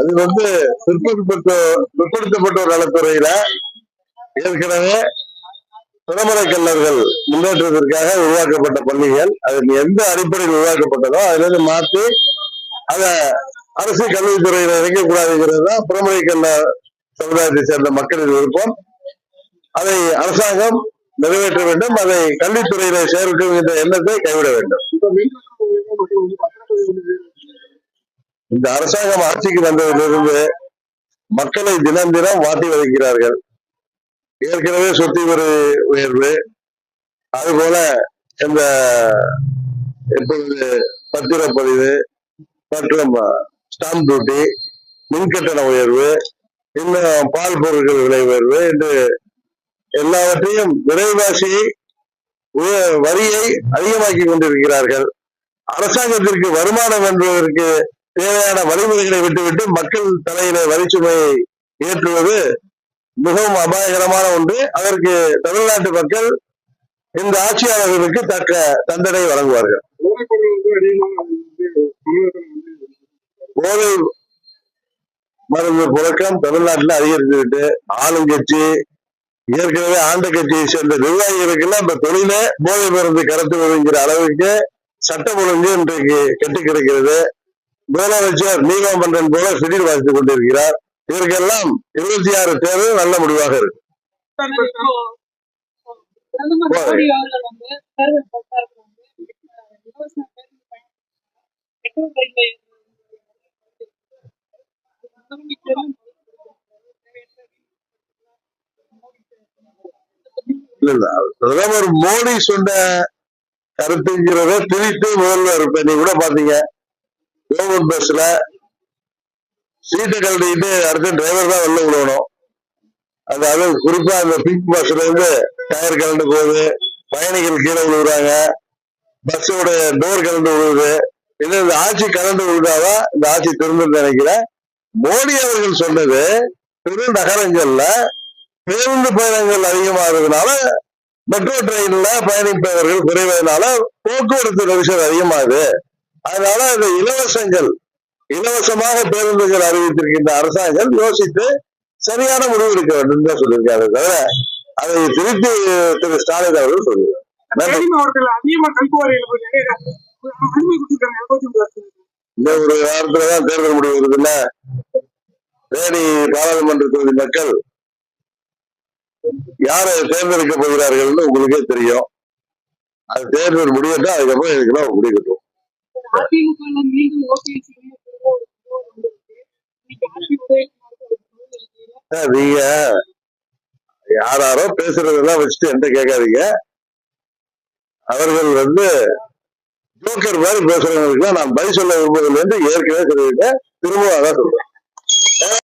அது வந்து பிற்படுத்தப்பட்ட பிற்படுத்தப்பட்டோர் நலத்துறையில ஏற்கனவே பிறமறை கல்லர்கள் முன்னேற்றத்திற்காக உருவாக்கப்பட்ட பள்ளிகள் அது எந்த அடிப்படையில் உருவாக்கப்பட்டதோ அதுல இருந்து மாற்றி அத அரசு கல்வித்துறையில இணைக்கக்கூடாதுங்கிறது தான் பிறமறை கல்ல சமுதாயத்தை சேர்ந்த மக்களின் விருப்பம். அதை அரசாங்கம் நிறைவேற்ற வேண்டும் அதை கல்வித்துறையில சேர்க்கும் என்ற எண்ணத்தை கைவிட வேண்டும். இந்த அரசாங்கம் ஆட்சிக்கு வந்ததிலிருந்து மக்களை தினம் தினம் வாட்டி வதைக்கிறார்கள். ஏற்கனவே சொத்து வரி உயர்வு. அதுபோல இந்த இப்பொழுது பத்திரப்பதிவு மற்றும் ஸ்டாம்ப் டியூட்டி மின்கட்டண உயர்வு இன்னும் பால் பொருட்கள் விலை உயர்வு என்று எல்லாவற்றையும் விலைவாசி வரியை அதிகமாக்கி கொண்டிருக்கிறார்கள். அரசாங்கத்திற்கு வருமானம் என்பதற்கு தேவையான வழிமுறைகளை விட்டுவிட்டு மக்கள் தலையில வரிச்சுமையை ஏற்றுவது மிகவும் அபாயகரமான ஒன்று. அதற்கு தமிழ்நாட்டு மக்கள் இந்த ஆட்சியாளர்களுக்கு தக்க தண்டனை வழங்குவார்கள். போதை மருந்து புழக்கம் தமிழ்நாட்டில் அதிகரித்துவிட்டு ஆளுங்கட்சி ஏற்கனவே ஆண்ட கட்சியை சேர்ந்த நிர்வாகிகளுக்கெல்லாம் இந்த தொழில போதை மருந்து கடத்துவதுங்கிற அளவுக்கு சட்டம் ஒழுங்கு இன்றைக்கு கெட்டு கிடக்கிறது. முதலமைச்சர் நீலமன்றன் போல சிடில் வாசித்துக் கொண்டிருக்கிறார். இதற்கெல்லாம் இருபத்தி ஆறு தேர்தல் நல்ல முடிவாக இருக்கு. பிரதமர் மோடி சொன்ன கருத்துங்கிறத திரித்து முதல்வர் இப்ப நீ கூட பாத்தீங்க. கவர்மெண்ட் பஸ்ல சீட்டு கழட்டிக்கிட்டு அடுத்த டிரைவர் தான் வெளில விழுவணும் அது அது குறிப்பா அந்த பிங்க் பஸ்ல இருந்து டயர் கலந்து போகுது பயணிகள் கீழே விழுகுறாங்க பஸ்ஸோட டோர் கலந்து விழுகுது. இது இந்த ஆட்சி கலந்து விழுதாதான் இந்த ஆட்சி திரும்புன்னு நினைக்கிறேன். மோடி அவர்கள் சொன்னது பெருநகரங்கள்ல பேருந்து பயணங்கள் அதிகமாகிறதுனால மெட்ரோ ட்ரெயின்ல பயணிப்பவர்கள் குறைவதனால போக்குவரத்து நெரிசல் அதிகமாகுது. அதனால இந்த இலவசங்கள் இலவசமாக பேருந்துகள் அறிவித்திருக்கின்ற அரசாங்கம் யோசித்து சரியான முடிவு எடுக்க வேண்டும் தான் சொல்லியிருக்காரு. தவிர அதை திருத்தி திரு ஸ்டாலின் அவர்கள் சொல்லுவார். இந்த ஒரு வாரத்துலதான் தேர்தல் முடிவு இருக்குல்ல தேனி பாராளுமன்ற தொகுதி மக்கள் யாரை தேர்ந்தெடுக்க போகிறார்கள்னு உங்களுக்கே தெரியும். அது தேர்தல் முடியட்டும் அதுக்கப்புறம் இதுக்கெல்லாம் ஒரு நீங்க யாராரோ பேசுறதெல்லாம் வச்சுட்டு என்கிட்ட கேட்காதீங்க. அவர்கள் வந்து ஜோக்கர் மாதிரி பேசுறவங்களுக்கு நான் பதில் சொல்ல விரும்புவதில் இருந்து ஏற்கனவே சொல்லிவிட்டேன். திரும்பவும் அதான் சொல்றேன்.